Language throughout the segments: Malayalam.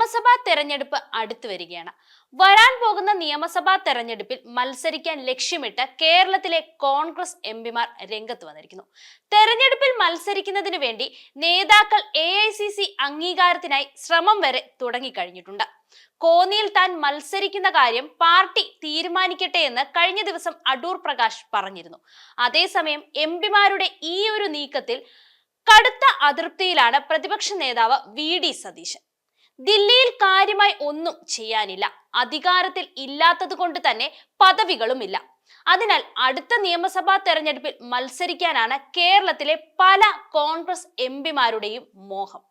നിയമസഭാ തെരഞ്ഞെടുപ്പ് അടുത്തു വരികയാണ്. വരാൻ പോകുന്ന നിയമസഭാ തെരഞ്ഞെടുപ്പിൽ മത്സരിക്കാൻ ലക്ഷ്യമിട്ട് കേരളത്തിലെ കോൺഗ്രസ് എം പിമാർ രംഗത്ത് വന്നിരിക്കുന്നു. തെരഞ്ഞെടുപ്പിൽ മത്സരിക്കുന്നതിന് വേണ്ടി നേതാക്കൾ എ അംഗീകാരത്തിനായി ശ്രമം വരെ തുടങ്ങിക്കഴിഞ്ഞിട്ടുണ്ട്. കോന്നിയിൽ താൻ മത്സരിക്കുന്ന കാര്യം പാർട്ടി തീരുമാനിക്കട്ടെ എന്ന് കഴിഞ്ഞ ദിവസം അടൂർ പ്രകാശ് പറഞ്ഞിരുന്നു. അതേസമയം എം പിമാരുടെ ഈ ഒരു നീക്കത്തിൽ കടുത്ത അതൃപ്തിയിലാണ് പ്രതിപക്ഷ നേതാവ് വി ഡി സതീശൻ. ദില്ലിയിൽ കാര്യമായി ഒന്നും ചെയ്യാനില്ല. അധികാരത്തിൽ ഇല്ലാത്തത് കൊണ്ട് തന്നെ പദവികളുമില്ല. അതിനാൽ അടുത്ത നിയമസഭാ തെരഞ്ഞെടുപ്പിൽ മത്സരിക്കാനാണ് കേരളത്തിലെ പല കോൺഗ്രസ് എംപിമാരുടെയും മോഹം.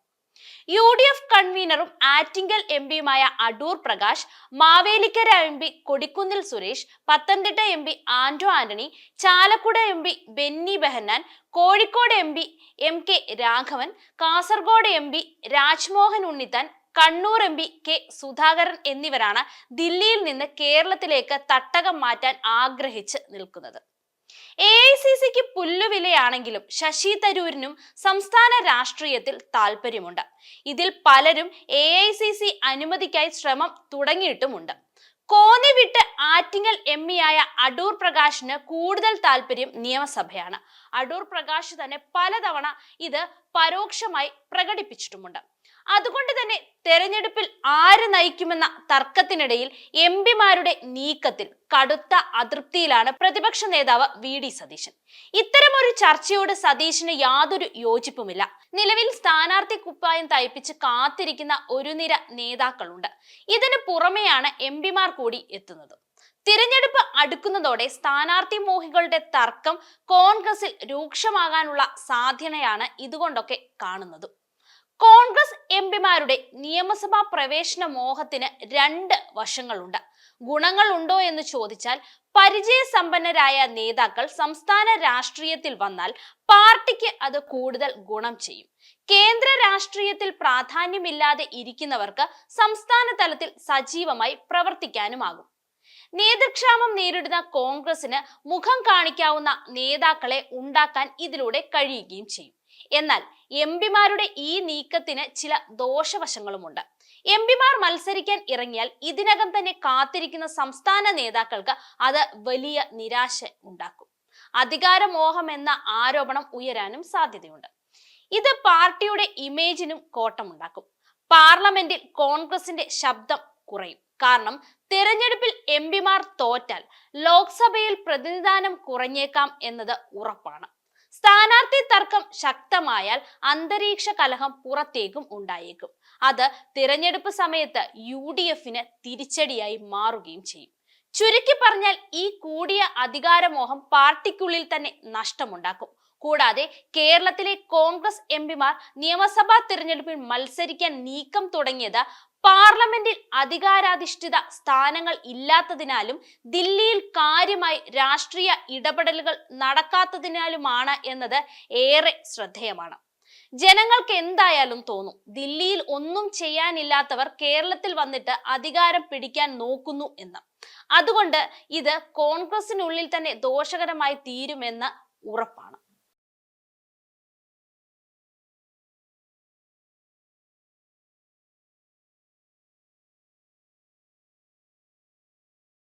യു ഡി എഫ് കൺവീനറും Attingal M പിയുമായ Adoor Prakash Mavelikkara M P Kodikunnil Suresh Pathanamthitta M P Anto Antony Chalakudy M P Benny Behanan Kozhikode M P M K Raghavan Kasaragod M P Rajmohan Unnithan Kannur M P K Sudhakaran എന്നിവരാണ് ദില്ലിയിൽ നിന്ന് കേരളത്തിലേക്ക് തട്ടകം മാറ്റാൻ ആഗ്രഹിച്ച് നിൽക്കുന്നത്. എ ഐ സി സിക്ക് പുല്ലുവിലയാണെങ്കിലും ശശി തരൂരിനും സംസ്ഥാന രാഷ്ട്രീയത്തിൽ താല്പര്യമുണ്ട്. ഇതിൽ പലരും എ ഐ സി സി അനുമതിക്കായി ശ്രമം തുടങ്ങിയിട്ടുമുണ്ട്. കോന്നി ആറ്റിങ്ങൽ എം ആയ അടൂർ പ്രകാശിന് കൂടുതൽ താല്പര്യം നിയമസഭയാണ്. അടൂർ പ്രകാശ് തന്നെ പലതവണ ഇത് പരോക്ഷമായി പ്രകടിപ്പിച്ചിട്ടുമുണ്ട്. അതുകൊണ്ട് തന്നെ തെരഞ്ഞെടുപ്പിൽ ആര് നയിക്കുമെന്ന തർക്കത്തിനിടയിൽ എം പിമാരുടെ നീക്കത്തിൽ കടുത്ത അതൃപ്തിയിലാണ് പ്രതിപക്ഷ നേതാവ് വി ഡി സതീശൻ. ഇത്തരമൊരു ചർച്ചയോട് സതീശന് യാതൊരു യോജിപ്പുമില്ല. നിലവിൽ സ്ഥാനാർത്ഥി കുപ്പായം തയ്പ്പിച്ച് കാത്തിരിക്കുന്ന ഒരു നിര നേതാക്കളുണ്ട്. ഇതിന് പുറമെയാണ് എം പിമാർ കൂടി എത്തുന്നത്. തിരഞ്ഞെടുപ്പ് അടുക്കുന്നതോടെ സ്ഥാനാർത്ഥി മോഹികളുടെ തർക്കം കോൺഗ്രസിൽ രൂക്ഷമാകാനുള്ള സാധ്യതയാണ് ഇതുകൊണ്ടൊക്കെ കാണുന്നത്. കോൺഗ്രസ് എം പിമാരുടെ നിയമസഭാ പ്രവേശന മോഹത്തിന് രണ്ട് വശങ്ങളുണ്ട്. ഗുണങ്ങൾ ഉണ്ടോ എന്ന് ചോദിച്ചാൽ പരിചയസമ്പന്നരായ നേതാക്കൾ സംസ്ഥാന രാഷ്ട്രീയത്തിൽ വന്നാൽ പാർട്ടിക്ക് അത് കൂടുതൽ ഗുണം ചെയ്യും. കേന്ദ്ര രാഷ്ട്രീയത്തിൽ പ്രാധാന്യമില്ലാതെ ഇരിക്കുന്നവർക്ക് സംസ്ഥാന തലത്തിൽ സജീവമായി പ്രവർത്തിക്കാനുമാകും. നേതൃക്ഷാമം നേരിടുന്ന കോൺഗ്രസിന് മുഖം കാണിക്കാവുന്ന നേതാക്കളെ ഉണ്ടാക്കാൻ ഇതിലൂടെ കഴിയുകയും ചെയ്യും. എന്നാൽ എം പിമാരുടെ ഈ നീക്കത്തിന് ചില ദോഷവശങ്ങളുമുണ്ട്. എം പിമാർ മത്സരിക്കാൻ ഇറങ്ങിയാൽ ഇതിനകം തന്നെ കാത്തിരിക്കുന്ന സംസ്ഥാന നേതാക്കൾക്ക് അത് വലിയ നിരാശ ഉണ്ടാക്കും. അധികാരമോഹം എന്ന ആരോപണം ഉയരാനും സാധ്യതയുണ്ട്. ഇത് പാർട്ടിയുടെ ഇമേജിനും കോട്ടമുണ്ടാക്കും. പാർലമെന്റിൽ കോൺഗ്രസിന്റെ ശബ്ദം കുറയും. കാരണം തിരഞ്ഞെടുപ്പിൽ എം പിമാർ തോറ്റാൽ ലോക്സഭയിൽ പ്രതിനിധാനം കുറഞ്ഞേക്കാം എന്നത് ഉറപ്പാണ്. സ്ഥാനാർത്ഥി തർക്കം ശക്തമായാൽ അന്തരീക്ഷ കലഹം പുറത്തേക്കും ഉണ്ടായേക്കും. അത് തിരഞ്ഞെടുപ്പ് സമയത്ത് യു ഡി എഫിന് തിരിച്ചടിയായി മാറുകയും ചെയ്യും. ചുരുക്കി പറഞ്ഞാൽ ഈ കൂടിയ അധികാരമോഹം പാർട്ടിക്കുള്ളിൽ തന്നെ നഷ്ടമുണ്ടാക്കും. കൂടാതെ കേരളത്തിലെ കോൺഗ്രസ് എംപിമാർ നിയമസഭാ തിരഞ്ഞെടുപ്പിൽ മത്സരിക്കാൻ നീക്കം തുടങ്ങിയത് പാർലമെന്റിൽ അധികാരാധിഷ്ഠിത സ്ഥാനങ്ങൾ ഇല്ലാത്തതിനാലും ദില്ലിയിൽ കാര്യമായി രാഷ്ട്രീയ ഇടപെടലുകൾ നടക്കാത്തതിനാലുമാണ് എന്നത് ഏറെ ശ്രദ്ധേയമാണ്. ജനങ്ങൾക്ക് എന്തായാലും തോന്നും ദില്ലിയിൽ ഒന്നും ചെയ്യാനില്ലാത്തവർ കേരളത്തിൽ വന്നിട്ട് അധികാരം പിടിക്കാൻ നോക്കുന്നു എന്ന്. അതുകൊണ്ട് ഇത് കോൺഗ്രസിനുള്ളിൽ തന്നെ ദോഷകരമായി തീരുമെന്ന് ഉറപ്പാണ്.